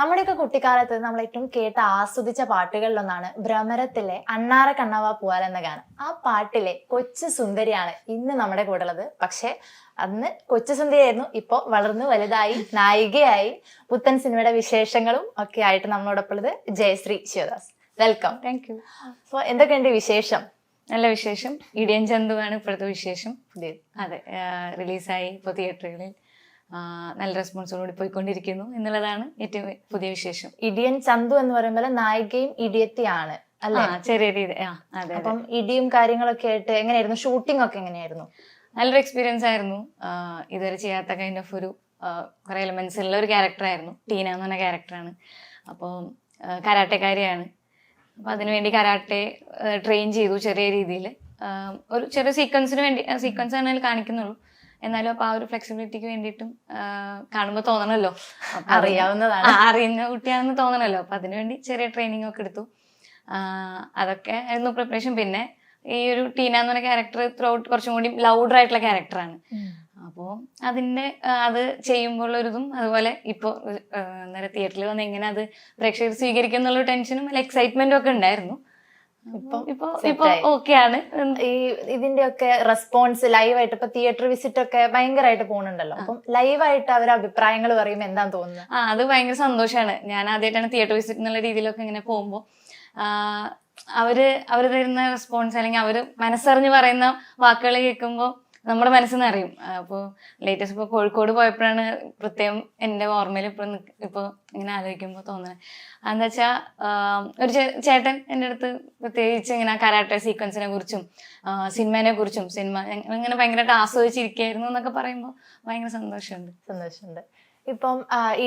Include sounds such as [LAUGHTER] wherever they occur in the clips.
നമ്മുടെയൊക്കെ കുട്ടിക്കാലത്ത് നമ്മൾ ഏറ്റവും കേട്ട ആസ്വദിച്ച പാട്ടുകളിലൊന്നാണ് ഭ്രമരത്തിലെ അണ്ണാറ കണ്ണവ പൂവാല എന്ന ഗാനം. ആ പാട്ടിലെ കൊച്ചു സുന്ദരിയാണ് ഇന്ന് നമ്മുടെ കൂടെ ഉള്ളത് പക്ഷേ അന്ന് കൊച്ചു സുന്ദരിയായിരുന്നു. ഇപ്പൊ വളർന്നു വലുതായി നായികയായി. പുത്തൻ സിനിമയുടെ വിശേഷങ്ങളും ഒക്കെ ആയിട്ട് നമ്മളോടൊപ്പം ഉള്ളത് Jayashree Sivadas. Welcome thank you അപ്പൊ എന്തൊക്കെയുണ്ട് വിശേഷം? നല്ല വിശേഷം. ഇടിയൻ ചന്തുവാണ് ഇപ്പോഴത്തെ വിശേഷം. പുതിയത്. അതെ റിലീസായി ഇപ്പോൾ തിയേറ്ററുകളിൽ നല്ല റെസ്പോൺസോടുകൂടി പോയിക്കൊണ്ടിരിക്കുന്നു എന്നുള്ളതാണ് ഏറ്റവും പുതിയ വിശേഷം. ഇടിയൻ ചന്തു എന്ന് പറയുമ്പോൾ നായികയും ഇടിയത്തിയാണ് അല്ലെ? ചെറിയ രീതി അപ്പം ഇടിയും കാര്യങ്ങളൊക്കെ ആയിട്ട് എങ്ങനെയായിരുന്നു? ഷൂട്ടിംഗ് ഒക്കെ എങ്ങനെയായിരുന്നു? നല്ലൊരു എക്സ്പീരിയൻസ് ആയിരുന്നു. ഇതുവരെ ചെയ്യാത്ത കൈൻഡ് ഓഫ് ഒരു കുറെ എലമെന്റ്സ് ഉള്ള ഒരു ക്യാരക്ടറായിരുന്നു ടീന എന്ന് പറഞ്ഞ ക്യാരക്ടറാണ് അപ്പോൾ കരാട്ടക്കാരിയാണ്. അപ്പോൾ അതിനുവേണ്ടി കരാട്ടെ ട്രെയിൻ ചെയ്തു ചെറിയ രീതിയിൽ ഒരു ചെറിയ സീക്വൻസിന് വേണ്ടി സീക്വൻസ് ആണെങ്കിൽ കാണിക്കുന്നുള്ളൂ. എന്നാലും അപ്പൊ ആ ഒരു ഫ്ലെക്സിബിലിറ്റിക്ക് വേണ്ടിയിട്ടും കാണുമ്പോൾ തോന്നണല്ലോ. അറിയാവുന്നതാണ്. അറിയുന്ന കുട്ടിയാണെന്ന് തോന്നണല്ലോ. അപ്പൊ അതിനുവേണ്ടി ചെറിയ ട്രെയിനിങ് ഒക്കെ എടുത്തു. അതൊക്കെ ആയിരുന്നു പ്രിപ്പറേഷൻ പിന്നെ ഈ ഒരു ടീന എന്ന് പറഞ്ഞ ക്യാരക്ടർ ത്രൂ ഔട്ട് കുറച്ചും കൂടി ലൗഡർ ആയിട്ടുള്ള ക്യാരക്ടറാണ് അപ്പോൾ അതിന്റെ അത് ചെയ്യുമ്പോൾ ഒരിതും അതുപോലെ ഇപ്പോൾ നേരെ തിയേറ്ററിൽ വന്ന് എങ്ങനെ അത് പ്രേക്ഷകർ സ്വീകരിക്കും എന്നുള്ള ടെൻഷനും അല്ല എക്സൈറ്റ്മെന്റും ഒക്കെ ഉണ്ടായിരുന്നു. ആണ് ഈ ഇതിന്റെ ഒക്കെ റെസ്പോൺസ് ലൈവായിട്ട് ഇപ്പൊ തിയേറ്റർ വിസിറ്റ് ഒക്കെ ഭയങ്കരമായിട്ട് പോകുന്നുണ്ടല്ലോ അപ്പം ലൈവായിട്ട് അവർ അഭിപ്രായങ്ങൾ പറയുമ്പോൾ എന്താന്ന് തോന്നുന്നത് ആ അത് ഭയങ്കര സന്തോഷമാണ് ഞാൻ ആദ്യമായിട്ടാണ് തിയേറ്റർ വിസിറ്റ് എന്നുള്ള രീതിയിലൊക്കെ ഇങ്ങനെ പോകുമ്പോൾ അവർ അവർ തരുന്ന റെസ്പോൺസ് അല്ലെങ്കിൽ അവർ മനസ്സറിഞ്ഞ് പറയുന്ന വാക്കുകൾ കേൾക്കുമ്പോൾ നമ്മുടെ മനസ്സിൽ നിന്ന് അറിയും അപ്പോൾ ലേറ്റസ്റ്റ് ഇപ്പോൾ കോഴിക്കോട് പോയപ്പോഴാണ് പ്രത്യേകം എന്റെ ഓർമ്മയിൽ ഇപ്പം ഇപ്പോൾ ഇങ്ങനെ ആലോചിക്കുമ്പോൾ തോന്നുന്നത് എന്താ വെച്ചാൽ ഒരു ചേട്ടൻ എന്റെ അടുത്ത് പ്രത്യേകിച്ച് ഇങ്ങനെ കരാട്ടെ സീക്വൻസിനെ കുറിച്ചും സിനിമേനെ കുറിച്ചും സിനിമ ഇങ്ങനെ ഭയങ്കരമായിട്ട് ആസ്വദിച്ചിരിക്കുകയായിരുന്നു എന്നൊക്കെ പറയുമ്പോൾ ഭയങ്കര സന്തോഷമുണ്ട്. സന്തോഷമുണ്ട്. ഇപ്പം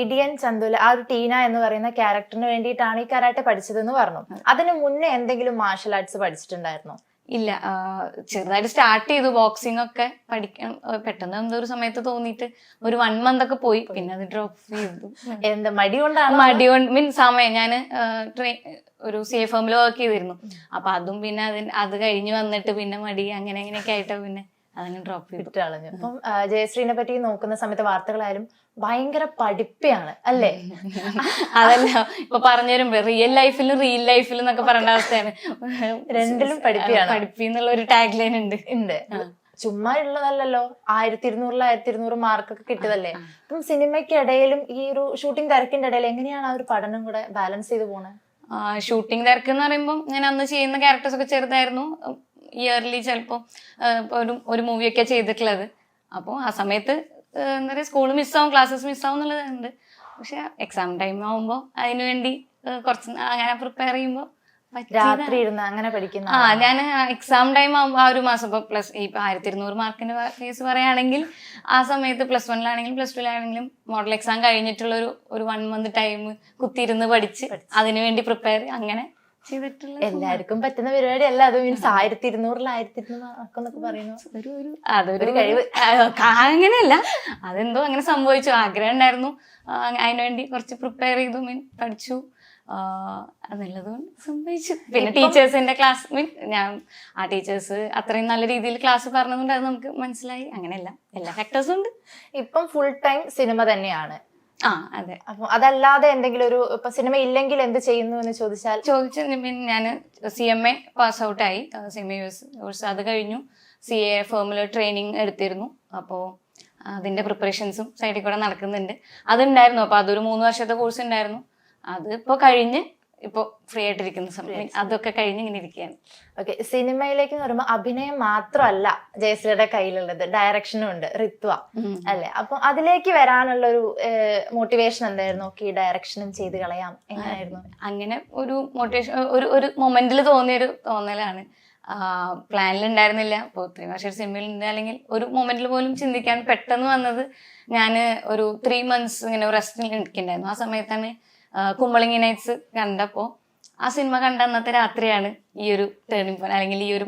ഇഡിയൻ ഇടിയൻ ചന്തുല ആ ഒരു ടീന എന്ന് പറയുന്ന ക്യാരക്ടറിന് വേണ്ടിയിട്ടാണ് ഈ കരാട്ടെ പഠിച്ചതെന്ന് പറഞ്ഞു. അതിന് മുന്നേ എന്തെങ്കിലും മാർഷൽ ആർട്സ് പഠിച്ചിട്ടുണ്ടായിരുന്നോ? ഇല്ല ചെറുതായിട്ട് സ്റ്റാർട്ട് ചെയ്തു ബോക്സിംഗ് ഒക്കെ പഠിക്കാൻ പെട്ടെന്ന് എന്തോ ഒരു സമയത്ത് തോന്നിയിട്ട് ഒരു വൺ മന്ത് ഒക്കെ പോയി. പിന്നെ അത് ഡ്രോപ്പ് ചെയ്തു. എന്താ മടി കൊണ്ടാണ്? മടി കൊണ്ട് മീൻ സമയം ഞാൻ ഒരു സി എഫ് എമ്മിൽ വർക്ക് ചെയ്തിരുന്നു. അപ്പൊ അതും പിന്നെ അതിന് അത് കഴിഞ്ഞ് വന്നിട്ട് പിന്നെ മടി അങ്ങനെ അങ്ങനെയൊക്കെ ആയിട്ട് പിന്നെ ഡ്രോപ്പ് ചെയ്തു. വിട്ട് കളഞ്ഞു. അപ്പം ജയശ്രീനെ പറ്റി നോക്കുന്ന സമയത്ത് വാർത്തകളായാലും ഭയങ്കര പഠിപ്പയാണ് അല്ലേ? [LAUGHS] അതല്ല ഇപ്പൊ പറഞ്ഞു വരുമ്പോ റിയൽ ലൈഫിലും റിയൽ ലൈഫിലും എന്നൊക്കെ പറയേണ്ട അവസ്ഥയാണ്. രണ്ടിലും പഠിപ്പിയാണ്. പഠിപ്പി എന്നുള്ള ഒരു ടാഗ് ലൈൻ ഉണ്ട്. ഉണ്ട് ചുമ്മാ ഉള്ളതല്ലല്ലോ. ആയിരത്തി ഇരുന്നൂറിൽ ആയിരത്തി ഇരുന്നൂറ് മാർക്കൊക്കെ കിട്ടിയതല്ലേ അപ്പം സിനിമയ്ക്കിടയിലും ഈ ഒരു ഷൂട്ടിംഗ് തിരക്കിന്റെ ഇടയിൽ എങ്ങനെയാണ് ആ ഒരു പഠനം കൂടെ ബാലൻസ് ചെയ്ത് പോണത് ഷൂട്ടിംഗ് തിരക്ക് എന്ന് പറയുമ്പോൾ ഞാൻ അന്ന് ചെയ്യുന്ന ക്യാരക്ടേഴ്സ് ഒക്കെ ചെറുതായിരുന്നു. ഇയർലി ചിലപ്പോൾ ഒരു ഒരു മൂവിയൊക്കെ ചെയ്തിട്ടുള്ളത്. അപ്പോൾ ആ സമയത്ത് എന്താ പറയുക സ്കൂൾ മിസ്സാവും ക്ലാസ്സസ് മിസ്സാവും എന്നുള്ളതുണ്ട്. പക്ഷെ എക്സാം ടൈം ആവുമ്പോൾ അതിനുവേണ്ടി കുറച്ച് അങ്ങനെ പ്രിപ്പയർ ചെയ്യുമ്പോൾ രാത്രി ഇരുന്ന് അങ്ങനെ പഠിക്കുന്ന ആ ഞാൻ എക്സാം ടൈം ആകുമ്പോൾ ആ ഒരു മാസം ഇപ്പോൾ പ്ലസ് ഇപ്പൊ ആയിരത്തി ഇരുന്നൂറ് മാർക്കിന്റെ കേസ് പറയുകയാണെങ്കിൽ ആ സമയത്ത് പ്ലസ് വണ്ണിലാണെങ്കിലും പ്ലസ് ടുവിലാണെങ്കിലും മോഡൽ എക്സാം കഴിഞ്ഞിട്ടുള്ള ഒരു ഒരു വൺ മന്ത് ടൈം കുത്തിയിരുന്ന് പഠിച്ച് അതിനുവേണ്ടി പ്രിപ്പയർ അങ്ങനെ എല്ലാവർക്കും പറ്റുന്ന പരിപാടി അല്ല അത് മീൻസ് ആയിരത്തി ഇരുന്നൂറിൽ ആയിരത്തി ഇരുന്നൂറ് പറയുന്നു. അതൊരു കഴിവ്. അങ്ങനെയല്ല. അതെന്തോ അങ്ങനെ സംഭവിച്ചു. ആഗ്രഹം ഉണ്ടായിരുന്നു. അതിനുവേണ്ടി കുറച്ച് പ്രിപ്പയർ ചെയ്തു. മീൻ പഠിച്ചു. ആ, സംഭവിച്ചു. പിന്നെ ടീച്ചേഴ്സിന്റെ ക്ലാസ് മീൻ ഞാൻ ആ ടീച്ചേഴ്സ് അത്രയും നല്ല രീതിയിൽ ക്ലാസ് പറഞ്ഞതുകൊണ്ട് അത് നമുക്ക് മനസ്സിലായി. അങ്ങനെയല്ല. എല്ലാ ഫാക്ടേഴ്സും ഉണ്ട്. ഇപ്പം ഫുൾ ടൈം സിനിമ തന്നെയാണ്. ആ അതെ. അപ്പൊ അതല്ലാതെ എന്തെങ്കിലും ഒരു ഇപ്പൊ സിനിമ ഇല്ലെങ്കിൽ എന്ത് ചെയ്യുന്നു എന്ന് ചോദിച്ചാൽ? ചോദിച്ച ഞാൻ സി എം എ പാസ് ഔട്ടായി സി എം എസ് കോഴ്സ് അത് കഴിഞ്ഞു. സി എ ഫേമിൽ ട്രെയിനിങ് എടുത്തിരുന്നു. അപ്പോൾ അതിന്റെ പ്രിപ്പറേഷൻസും സൈഡിൽ കൂടെ നടക്കുന്നുണ്ട്. അതുണ്ടായിരുന്നു. അപ്പോൾ അതൊരു മൂന്ന് വർഷത്തെ കോഴ്സ് ഉണ്ടായിരുന്നു. അത് ഇപ്പോൾ കഴിഞ്ഞ് ഇപ്പോൾ ഫ്രീ ആയിട്ടിരിക്കുന്ന സമയം. അതൊക്കെ കഴിഞ്ഞ് ഇങ്ങനെ ഇരിക്കുകയാണ്. ഓക്കെ സിനിമയിലേക്ക് എന്ന് പറയുമ്പോൾ അഭിനയം മാത്രമല്ല ജയശ്രീയുടെ കയ്യിലുള്ളത്. ഡയറക്ഷനും ഉണ്ട്. റിത്വ അല്ലെ? അപ്പൊ അതിലേക്ക് വരാനുള്ള ഒരു മോട്ടിവേഷൻ എന്തായിരുന്നു? ഓക്കെ ഡയറക്ഷനും ചെയ്ത് കളയാം. എങ്ങനെയായിരുന്നു? അങ്ങനെ ഒരു മോട്ടിവേഷൻ ഒരു ഒരു മൊമെന്റിൽ തോന്നിയൊരു തോന്നലാണ്. പ്ലാനിൽ ഉണ്ടായിരുന്നില്ല അപ്പോൾ ഇത്രയും വർഷം സിനിമയിൽ ഉണ്ട് അല്ലെങ്കിൽ ഒരു മൊമെന്റിൽ പോലും ചിന്തിക്കാൻ പെട്ടെന്ന് വന്നത് ഞാൻ ഒരു ത്രീ മന്ത്സ് ഇങ്ങനെ റെസ്റ്റിൽ നിൽക്കുന്നുണ്ടായിരുന്നു ആ സമയത്താണ് കുമ്പളങ്ങി നൈറ്റ്സ് കണ്ടപ്പോൾ ആ സിനിമ കണ്ട അന്നത്തെ രാത്രിയാണ് ഈ ഒരു ടേണിംഗ് പോയിന്റ് അല്ലെങ്കിൽ ഈ ഒരു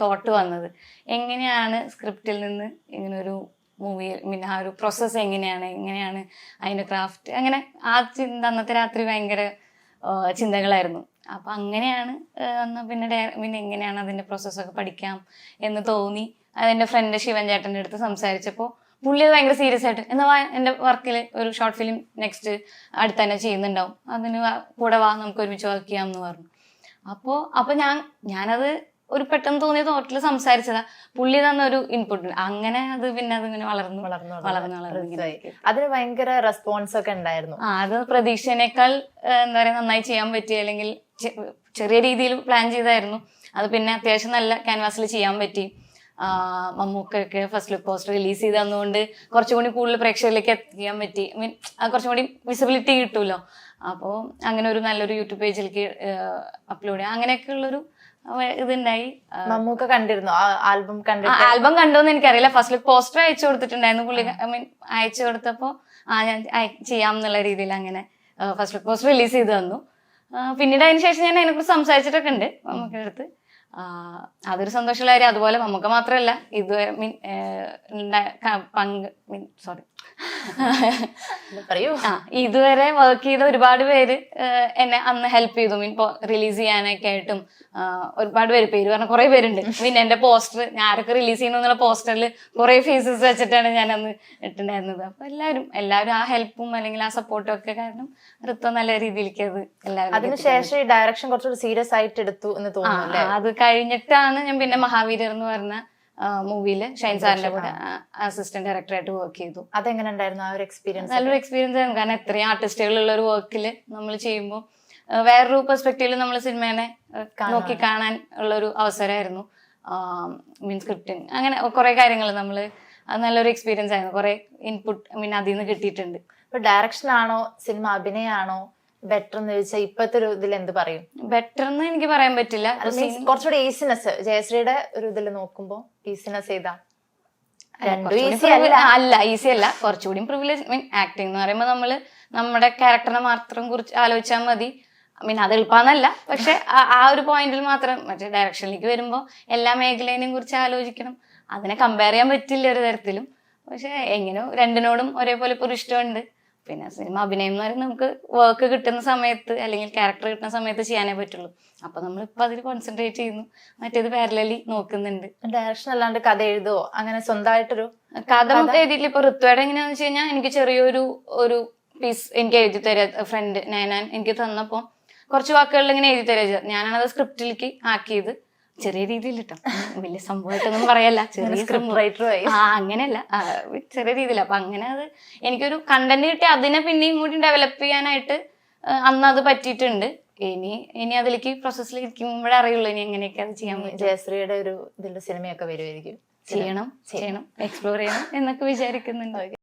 തോട്ട് വന്നത്. എങ്ങനെയാണ് സ്ക്രിപ്റ്റിൽ നിന്ന് ഇങ്ങനെ ഒരു മൂവി പിന്നെ ആ ഒരു പ്രോസസ്സ് എങ്ങനെയാണ് എങ്ങനെയാണ് അതിന്റെ ക്രാഫ്റ്റ് അങ്ങനെ ആ ചിന്ത അന്നത്തെ രാത്രി ഭയങ്കര ചിന്തകളായിരുന്നു. അപ്പം അങ്ങനെയാണ് എന്നാൽ പിന്നെ ഡയ- പിന്നെ എങ്ങനെയാണ് അതിന്റെ പ്രോസസ്സൊക്കെ പഠിക്കാം എന്ന് തോന്നി. അതെന്റെ ഫ്രണ്ട് ശിവൻ ചേട്ടന്റെ അടുത്ത് സംസാരിച്ചപ്പോൾ പുള്ളി അത് ഭയങ്കര സീരിയസ് ആയിട്ട്. എന്നാ വാ എന്റെ വർക്കിൽ ഒരു ഷോർട്ട് ഫിലിം നെക്സ്റ്റ് അടുത്ത് തന്നെ ചെയ്യുന്നുണ്ടാവും. അതിന് കൂടെ വാ നമുക്ക് ഒരുമിച്ച് വർക്ക് ചെയ്യാം എന്ന് പറഞ്ഞു. അപ്പോ അപ്പോൾ ഞാൻ ഞാനത് ഒരു പെട്ടെന്ന് തോന്നിയ തോട്ടിൽ സംസാരിച്ചതാ. പുള്ളി തന്ന ഒരു ഇൻപുട്ട് അങ്ങനെ അത് പിന്നെ അതിങ്ങനെ വളർന്നു വളർന്നു വളർന്നു വളർന്നു അതിന് ഭയങ്കര റെസ്പോൺസ് ഒക്കെ ഉണ്ടായിരുന്നു. ആ അത് പ്രതീക്ഷേനേക്കാൾ എന്താ പറയാ നന്നായി ചെയ്യാൻ പറ്റി. അല്ലെങ്കിൽ ചെറിയ രീതിയിൽ പ്ലാൻ ചെയ്തായിരുന്നു. അത് പിന്നെ അത്യാവശ്യം നല്ല ക്യാൻവാസിൽ ചെയ്യാൻ പറ്റി. മമ്മൂക്കൊക്കെ ഫസ്റ്റ് ലുക്ക് പോസ്റ്റർ റിലീസ് ചെയ്ത് തന്നുകൊണ്ട് കുറച്ചും കൂടി കൂടുതൽ പ്രേക്ഷകരിലേക്ക് എത്തിക്കാൻ പറ്റി. മീൻ കുറച്ചും കൂടി വിസിബിലിറ്റി കിട്ടുമല്ലോ അപ്പോൾ അങ്ങനെ ഒരു നല്ലൊരു യൂട്യൂബ് പേജിലേക്ക് അപ്ലോഡ് ചെയ്യാം. അങ്ങനെയൊക്കെ ഉള്ളൊരു ഇതുണ്ടായി. മമ്മൂക്ക കണ്ടിരുന്നു? ആൽബം കണ്ടു ആൽബം കണ്ടോന്ന് എനിക്കറിയില്ല. ഫസ്റ്റ് ലുക്ക് പോസ്റ്റർ അയച്ചു കൊടുത്തിട്ടുണ്ടായിരുന്നു. പുള്ളി ഐ മീൻ അയച്ചു കൊടുത്തപ്പോൾ ആ ഞാൻ ചെയ്യാം എന്നുള്ള രീതിയിൽ അങ്ങനെ ഫസ്റ്റ് ലുക്ക് പോസ്റ്റർ റിലീസ് ചെയ്ത് തന്നു. പിന്നീട് അതിന് ശേഷം ഞാൻ അതിനെക്കുറിച്ച് സംസാരിച്ചിട്ടൊക്കെ ഉണ്ട് മമ്മൂക്കയുടെ അടുത്ത്. അതൊരു സന്തോഷമുള്ള കാര്യം. അതുപോലെ നമുക്ക് മാത്രമല്ല ഇത് മീൻ പങ്ക് മീൻ സോറി [LAUGHS] പറയൂ. ആ ഇതുവരെ വർക്ക് ചെയ്ത ഒരുപാട് പേര് എന്നെ അന്ന് ഹെൽപ്പ് ചെയ്തു. മീൻ റിലീസ് ചെയ്യാനൊക്കെ ആയിട്ടും ഒരുപാട് പേര് പേര് പറഞ്ഞ കുറെ പേരുണ്ട്. മീൻ എന്റെ പോസ്റ്റർ ഞാൻ ആരൊക്കെ റിലീസ് ചെയ്യുന്നു എന്നുള്ള പോസ്റ്ററിൽ കുറെ ഫേസസ് വെച്ചിട്ടാണ് ഞാൻ അന്ന് ഇട്ടുണ്ടായിരുന്നത് അപ്പൊ എല്ലാവരും എല്ലാവരും ആ ഹെൽപ്പും അല്ലെങ്കിൽ ആ സപ്പോർട്ടും ഒക്കെ കാരണം ഋത്വ നല്ല രീതിയിലേക്ക് അത് എല്ലാവരും അതിനുശേഷം ഡയറക്ഷൻ കുറച്ചുകൂടി സീരിയസ് ആയിട്ട് എടുത്തു എന്ന് തോന്നുന്നു അത് കഴിഞ്ഞിട്ടാണ് ഞാൻ പിന്നെ മഹാവീരർ എന്ന് പറഞ്ഞ മൂവിയിൽ ഷൈൻ സാറിന്റെ കൂടെ അസിസ്റ്റന്റ് ഡയറക്ടറായിട്ട് വർക്ക് ചെയ്തു. അതെങ്ങനെ ഉണ്ടായിരുന്നു ആ ഒരു എക്സ്പീരിയൻസ് നല്ലൊരു എക്സ്പീരിയൻസ് ആയിരുന്നു കാരണം ഇത്രയും ആർട്ടിസ്റ്റുകളുള്ള ഒരു വർക്കിൽ നമ്മൾ ചെയ്യുമ്പോൾ വേറൊരു പെർസ്പെക്റ്റീവിൽ നമ്മൾ സിനിമേനെ നോക്കി കാണാൻ ഉള്ള ഒരു അവസരമായിരുന്നു മീൻ സ്ക്രിപ്റ്റിംഗ് അങ്ങനെ കുറെ കാര്യങ്ങൾ നമ്മൾ അത് നല്ലൊരു എക്സ്പീരിയൻസ് ആയിരുന്നു. കുറെ ഇൻപുട്ട് മീൻ അതിൽ നിന്ന് കിട്ടിയിട്ടുണ്ട്. ഇപ്പൊ ഡയറക്ഷൻ ആണോ? സിനിമ അഭിനയാണോ? ബെറ്റർ എന്ന് ചോദിച്ചാൽ ഇപ്പത്തെ ഒരു ഇതിൽ എന്ത് പറയും? ബെറ്റർ എന്ന് എനിക്ക് പറയാൻ പറ്റില്ല. കുറച്ചുകൂടെ ഈസിനെസ് ജയശ്രീയുടെ ഒരു ഇതിൽ നോക്കുമ്പോ ഈസിനെസ് രണ്ടും ഈസി അല്ല. അല്ല ഈസി അല്ല. കുറച്ചുകൂടി പ്രിവിലേജ് മീൻ ആക്ടിങ് എന്ന് പറയുമ്പോൾ നമ്മൾ നമ്മുടെ ക്യാരക്ടറിനെ മാത്രം കുറിച്ച് ആലോചിച്ചാൽ മതി. മീൻ അത് എളുപ്പമെന്നല്ല പക്ഷെ ആ- ആ ഒരു പോയിന്റിൽ മാത്രം മറ്റേ ഡയറക്ഷനിലേക്ക് വരുമ്പോൾ എല്ലാ മേഖലയിനെയും കുറിച്ച് ആലോചിക്കണം. അതിനെ കമ്പയർ ചെയ്യാൻ പറ്റില്ല ഒരു തരത്തിലും. പക്ഷെ എങ്ങനെയോ രണ്ടിനോടും ഒരേപോലെ ഇപ്പോൾ ഒരു ഇഷ്ടമുണ്ട് പിന്നെ സിനിമ അഭിനയം എന്ന് പറയുന്നത് നമുക്ക് വർക്ക് കിട്ടുന്ന സമയത്ത് അല്ലെങ്കിൽ ക്യാരക്ടർ കിട്ടുന്ന സമയത്ത് ചെയ്യാനേ പറ്റുള്ളൂ. അപ്പൊ നമ്മൾ ഇപ്പൊ അതിൽ കോൺസെൻട്രേറ്റ് ചെയ്യുന്നു. മറ്റേത് പാരലലി നോക്കുന്നുണ്ട്. ഡയറക്ഷൻ അല്ലാണ്ട് കഥ എഴുതുവോ? അങ്ങനെ സ്വന്തമായിട്ടൊരു കഥ മൊത്തം എഴുതിയില്ല ഇപ്പൊ ഋത്വയുടെ എങ്ങനെയാന്ന് വെച്ച് കഴിഞ്ഞാൽ എനിക്ക് ചെറിയൊരു ഒരു പീസ് എനിക്ക് എഴുതി തരാ. ഫ്രണ്ട് നയനാൻ എനിക്ക് തന്നപ്പോ കുറച്ച് വാക്കുകളിൽ ഇങ്ങനെ എഴുതി തരാ. ഞാനാണത് സ്ക്രിപ്റ്റിലേക്ക് ആക്കിയത്. ചെറിയ രീതിയിൽ കിട്ടും വലിയ സംഭവമായിട്ടൊന്നും പറയല്ല. ചെറിയ സ്ക്രിപ്റ്റ് റൈറ്റർ റൈറ്ററുമായി ആ അങ്ങനെയല്ല. ചെറിയ രീതിയിൽ. അപ്പൊ അങ്ങനെ അത് എനിക്കൊരു കണ്ടന്റ് കിട്ടി. അതിനെ പിന്നെയും കൂടി ഡെവലപ്പ് ചെയ്യാനായിട്ട് അന്ന് അത് പറ്റിയിട്ടുണ്ട്. ഇനി ഇനി അതിലേക്ക് പ്രോസസ്സിൽ ഇരിക്കുമ്പോഴേ അറിയുള്ളൂ ഇനി എങ്ങനെയൊക്കെ അത് ചെയ്യാൻ പറ്റും. ജയശ്രീയുടെ ഒരു ഇതിന്റെ സിനിമയൊക്കെ വരുമായിരിക്കും ചെയ്യണം ചെയ്യണം. എക്സ്പ്ലോർ ചെയ്യണം എന്നൊക്കെ വിചാരിക്കുന്നുണ്ട്.